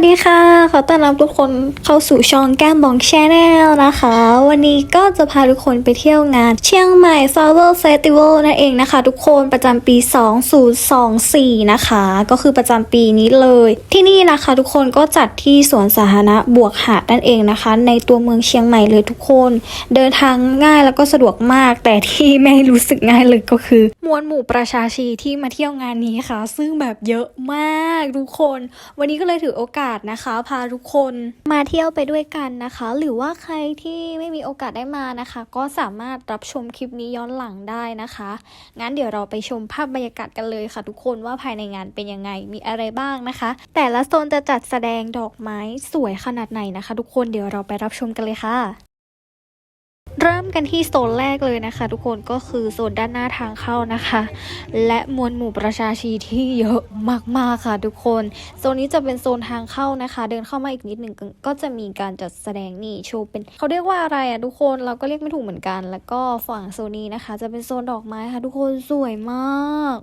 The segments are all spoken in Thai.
วัสดีค่ะ ขอต้อนรับทุกคนเข้าสู่ช่องแก้มบองแชนแนลนะคะ วันนี้ก็จะพาทุกคนไปเที่ยวงาน เชียงใหม่ Flower Festival นั่นเองนะคะ ทุกคนประจำปี 2024 นะคะ ก็คือประจำปีนี้เลย ที่นี่นะคะทุกคนก็จัดที่สวนสาธารณะบวกหาดนั่นเองนะคะ ในตัวเมืองเชียงใหม่เลยทุกคน เดินทางง่ายแล้วก็สะดวกมาก แต่ที่ไม่รู้สึกง่ายเลยก็คือ มวลหมู่ประชาชีที่มาเที่ยวงานนี้ค่ะ ซึ่งแบบเยอะมากทุกคน วันนี้ก็เลยถือโอกาสนะคะ พาทุกคนมาเที่ยวไปด้วยกันนะคะ หรือว่าใครที่ไม่มีโอกาสได้มานะคะ ก็สามารถรับชมคลิปนี้ย้อนหลังได้นะคะ งั้นเดี๋ยวเราไปชมภาพบรรยากาศกันเลยค่ะทุกคนว่าภายในงานเป็นยังไงมีอะไรบ้างนะคะ แต่ละโซนจะจัดแสดงดอกไม้สวยขนาดไหนนะคะ ทุกคนเดี๋ยวเราไปรับชมกันเลยค่ะ เริ่มกันที่โซนแรกเลยนะคะ ทุกคนก็คือโซนด้านหน้าทางเข้านะคะ และมวลหมู่ประชาชีที่เยอะมากๆค่ะ ทุกคนโซนนี้จะเป็นโซนทางเข้านะคะ เดินเข้ามาอีกนิดหนึ่งก็จะมีการจัดแสดงนี่โชว์เป็นเขาเรียกว่าอะไรอะทุกคนเราก็เรียกไม่ถูกเหมือนกัน แล้วก็ฝั่งโซนนี้นะคะ จะเป็นโซนดอกไม้ค่ะ ทุกคนสวยมาก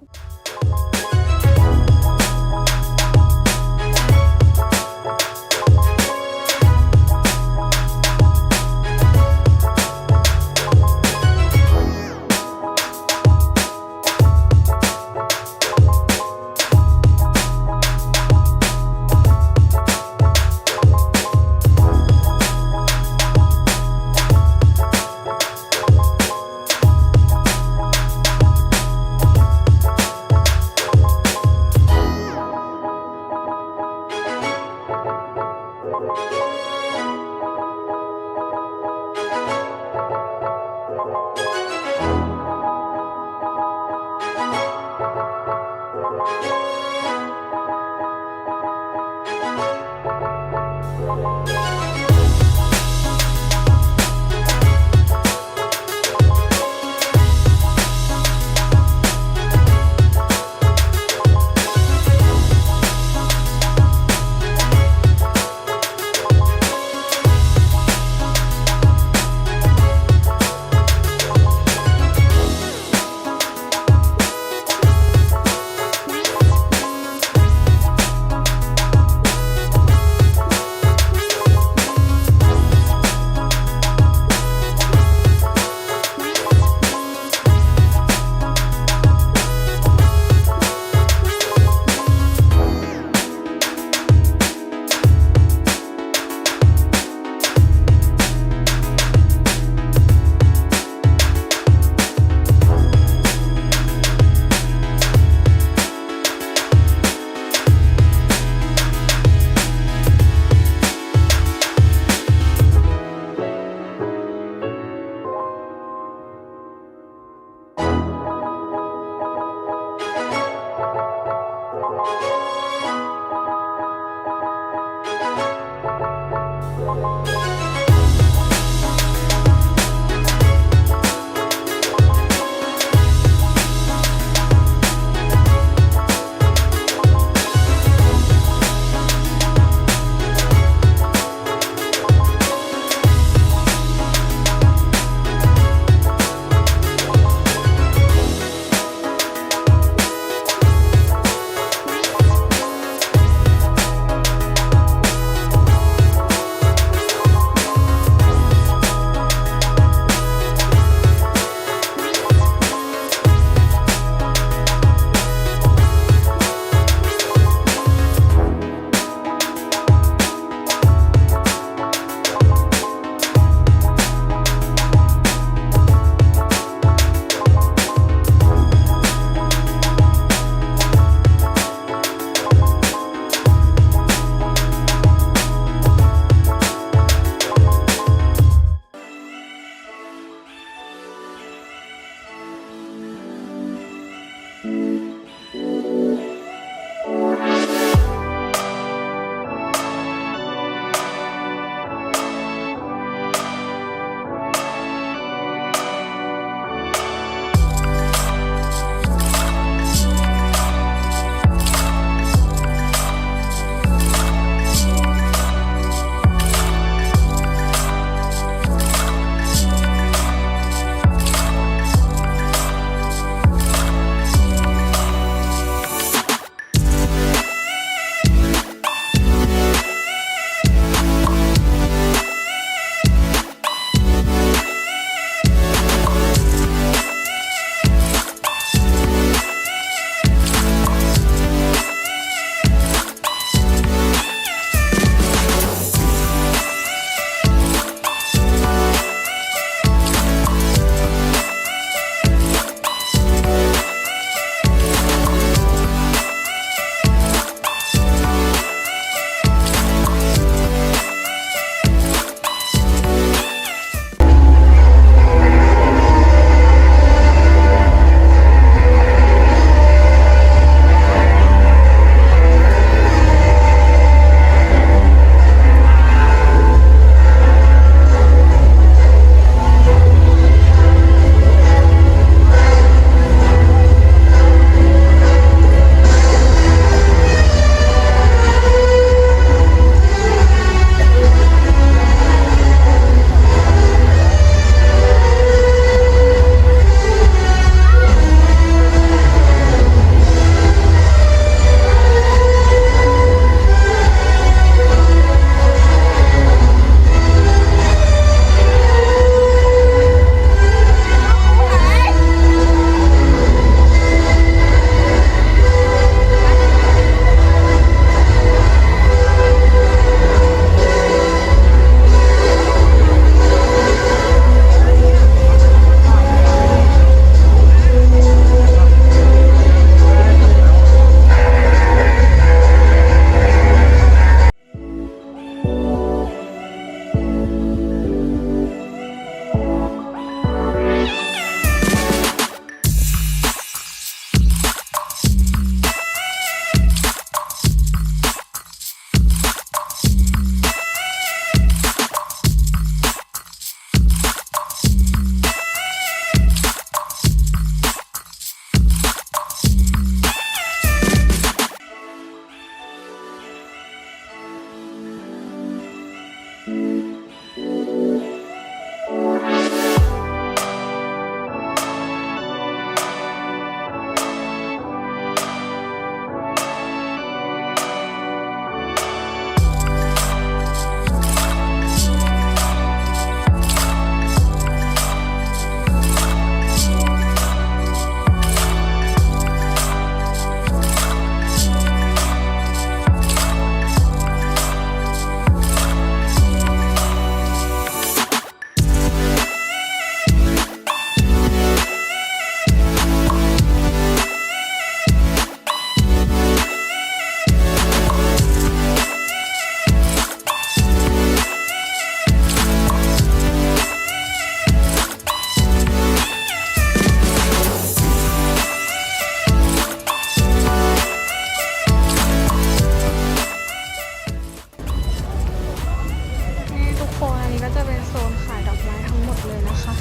จะเป็นโซนขายดอกไม้ทั้งหมดเลยนะคะ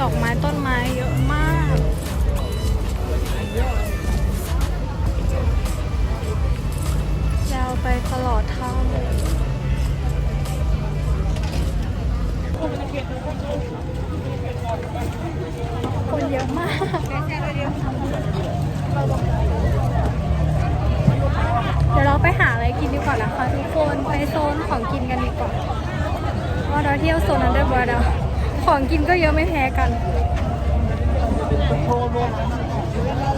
ดอกไม้ต้นไม้เยอะมาก ยาวไปตลอดทางคนเยอะมาก ไปหาอะไรกินดีกว่านะคะทุกคนไปโซนของกินกันดีกว่าว่าเราเที่ยวโซนนั้นได้บ่อยแล้วของกินก็เยอะไม่แพ้กันโ